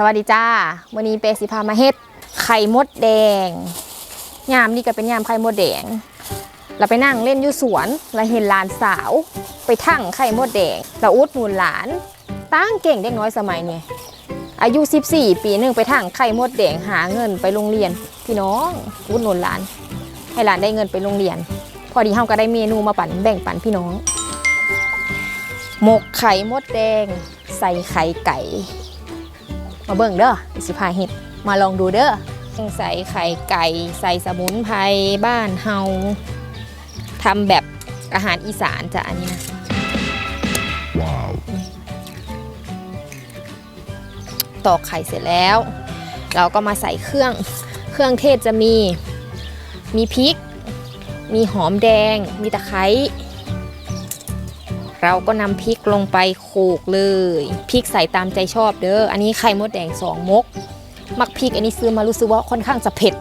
สวัสดีจ้าวันนี้เปสิพามาเฮ็ดไข่มดแดงยามนี่ก็เป็นยามไข่มดแดง เราไปนั่งเล่นอยู่สวนเราเห็นหลานสาว ไปทั้งไข่มดแดงเราอุดหนุนหลานตั้งเก่งเด็กน้อยสมัยนี้อายุ 14 ปีหนึ่งไปทั้งไข่มดแดงหาเงินไปโรงเรียน พี่น้องอุดหนุนหลาน ให้หลานได้เงินไปโรงเรียน พอดีเฮาก็ได้เมนูมาปั่นแบ่งปันพี่น้อง หมกไข่มดแดง ใส่ไข่ไก่ มาเบิ่งเด้ออิสิพาเห็ดมาลองดูเด้อใส่ไข่ไก่ ใส่สมุนไพรบ้านเฮาทำแบบอาหารอีสานจ้ะอันนี้นะ Wow. ตอกไข่เสร็จแล้ว เราก็มาใส่เครื่องเครื่องเทศจะมีมีพริก มีหอมแดง มีตะไคร้ เราก็นำพริกลงไปโขลกเลยพริกใส่ตามใจชอบเด้ออันนี้ไข่มดแดงสองมก มักพริกอันนี้ซื้อมารู้สึกว่าค่อนข้างจะเผ็ด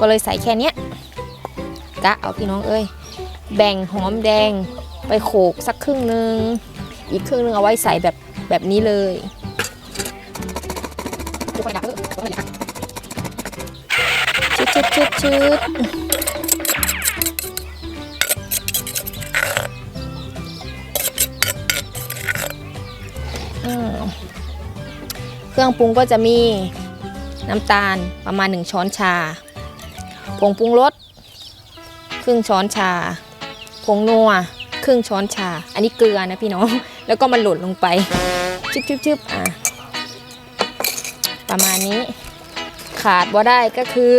ก็เลยใส่แค่นี้กะเอาพี่น้องเอ้ยแบ่งหอมแดงไปโขลกสักครึ่งหนึ่งอีกครึ่งหนึงเอาไว้ใส่แบบแบบนี้เลยชืดชืดชืดชืด เครื่องปรุงก็จะมีน้ำตาลประมาณ 1 ช้อนชา ผงปรุงรสครึ่งช้อนชา ผงนัวครึ่งช้อนชา อันนี้เกลือนะพี่น้อง แล้วก็มันหล่นลงไปชึบชึบชึบอะประมาณนี้ขาดว่าได้ก็คือ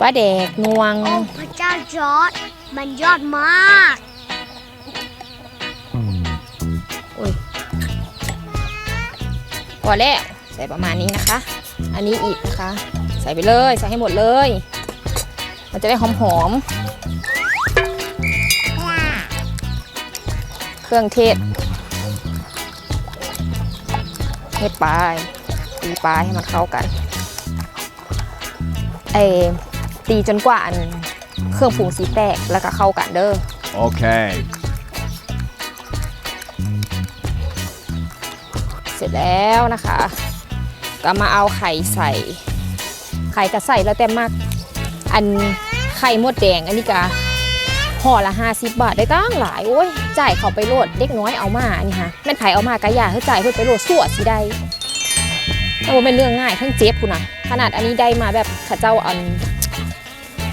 ปลาแดกนวง โอ้พระเจ้าจอร์ดมันยอดมาก อแล้วใส่ประมาณนี้นะคะ อันนี้อีกนะคะ ใส่ไปเลยใส่ให้หมดเลย มันจะได้หอมๆเครื่องเทศเฮ็ดปลายตีปลายให้มันเข้ากันเอตีจนกว่าอันเครื่องปรุงสีแตกแล้วก็เข้ากันเด้อ Okay. เสร็จแล้วนะคะ ก็มาเอาไข่ใส่ ไข่ก็ใส่แล้วแต่มาก อันไข่มดแดงอันนี้ก็ห่อละ50 บาทได้ตั้งหลายโอ้ยจ่ายเขาไปโลดเด็กน้อยเอามาอันนี้ค่ะแม่นไผเอามากะยาเฮ้ยจ่ายเฮ้ยไปโลดสั่วสิได้แต่ว่าเป็นเรื่องง่ายทั้งเจ็บคุณนะขนาดอันนี้ได้มาแบบข้าเจ้าอัน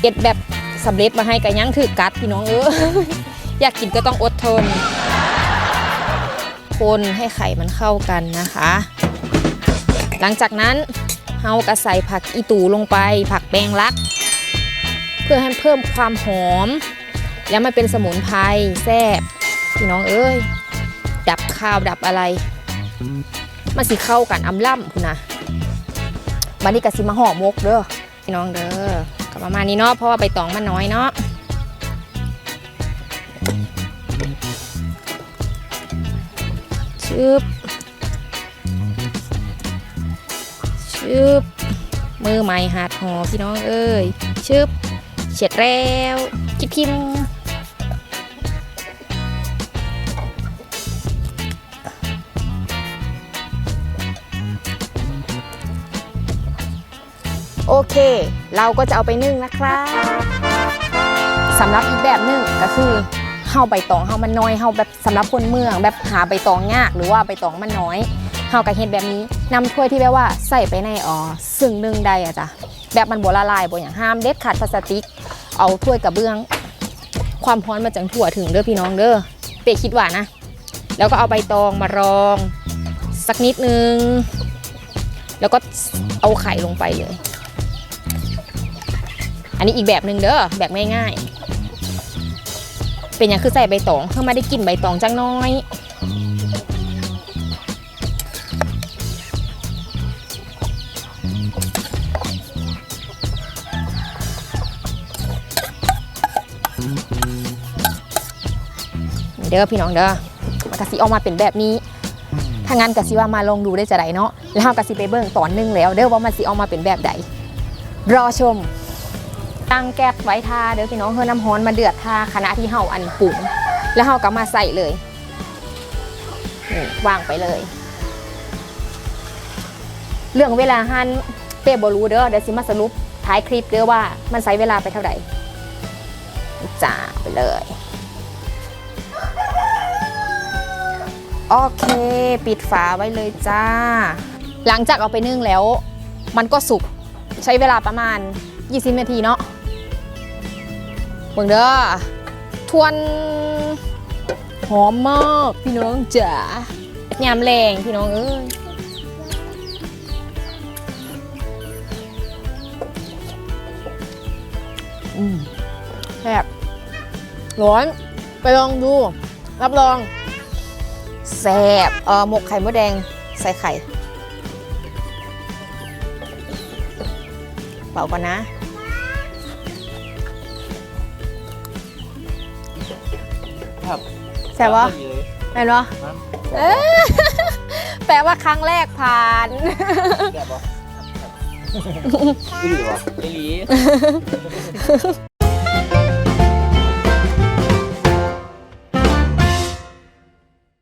เอ็ดแบบสำเร็จมาให้กันยังถือกัดพี่น้องเอออยากกินก็ต้องอดทน คนให้ไข่มันเข้ากันนะคะ หลังจากนั้นเฮาก็ใส่ผักอีตูลงไป ผักแปงลัก เพื่อให้เพิ่มความหอม แล้วมันเป็นสมุนไพรแซ่บพี่น้องเอ้ย ดับข้าวดับอะไรมันสิเข้ากันอำล่ำคุณนะบันนี้ก็สิมาห่อมกเด้อพี่น้องเด้อก็ประมาณนี้เนาะเพราะว่าใบตองมันน้อยเนาะ ชึบชึบมือใหม่หัดหอพี่น้องเอ้ยชึบเสร็จแล้วคิบพิมโอเค เราก็จะเอาไปนึ่งนะครับสำหรับอีกแบบหนึ่งก็คือ เฮาใบตองเฮามันน้อยเฮาแบบสำหรับคนเมือง แบบหาใบตองยากหรือว่าใบตองมันน้อยเฮาก็เฮ็ดแบบนี้นำถ้วยที่แบบว่าใส่ไปในอ๋อซึ่งหนึ่งได้อะจ้ะแบบมันบละลายบ่อย่างห้ามเด็ดขาดพลาสติก เอาถ้วยกระเบื้อง ความร้อนมาจังทั่วถึงเด้อพี่น้องเด้อเปคิดว่านะ แล้วก็เอาใบตองมารอง สักนิดนึง แล้วก็เอาไข่ลงไปเลย อันนี้อีกแบบหนึ่งเด้อแบบง่ายๆ เป็นอย่างคือใส่ใบตองเพื่อมาได้กลิ่นใบตองจังน้อย เด้อพี่น้องเด้อมันกะสิออกมาเป็นแบบนี้ถ้างั้นกะสิว่ามาลองดูได้จะไดเนาะแล้วเรากะสิไปเบิ่งตอนนึงแล้ว เด้อว่ามันสิออกมาเป็นแบบใดรอชม ตั้งแก๊สไว้ทาเด้อพี่น้องเฮอน้ำฮ้อนมาเดือดทาขณะที่เฮาอันปรุงแล้วเฮาก็มาใส่เลย วางไปเลย เรื่องเวลาหันเป้บรู้เด้อเดี๋ยวสิมาสรุปท้ายคลิปเด้อว่ามันใช้เวลาไปเท่าไหร่จ้าไปเลยโอเค ปิดฝาไว้เลยจ้า หลังจากเอาไปนึ่งแล้ว มันก็สุกใช้เวลาประมาณ 20 นาทีเนาะ เบิ่งเด้อทวนหอมมากพี่น้องจ๋ายามแรงพี่น้องเอ้ยอืมแบบร้อนไปลองดู รับรองแซ่บเออหมกไข่มดแดงใส่ไข่ เป่าก่อนนะ ครับแซ่บวะดีเลยแม่นวะครับเอ้ยแปลว่าครั้งแรกผ่านแซ่บปะอีหลีวะอีหลี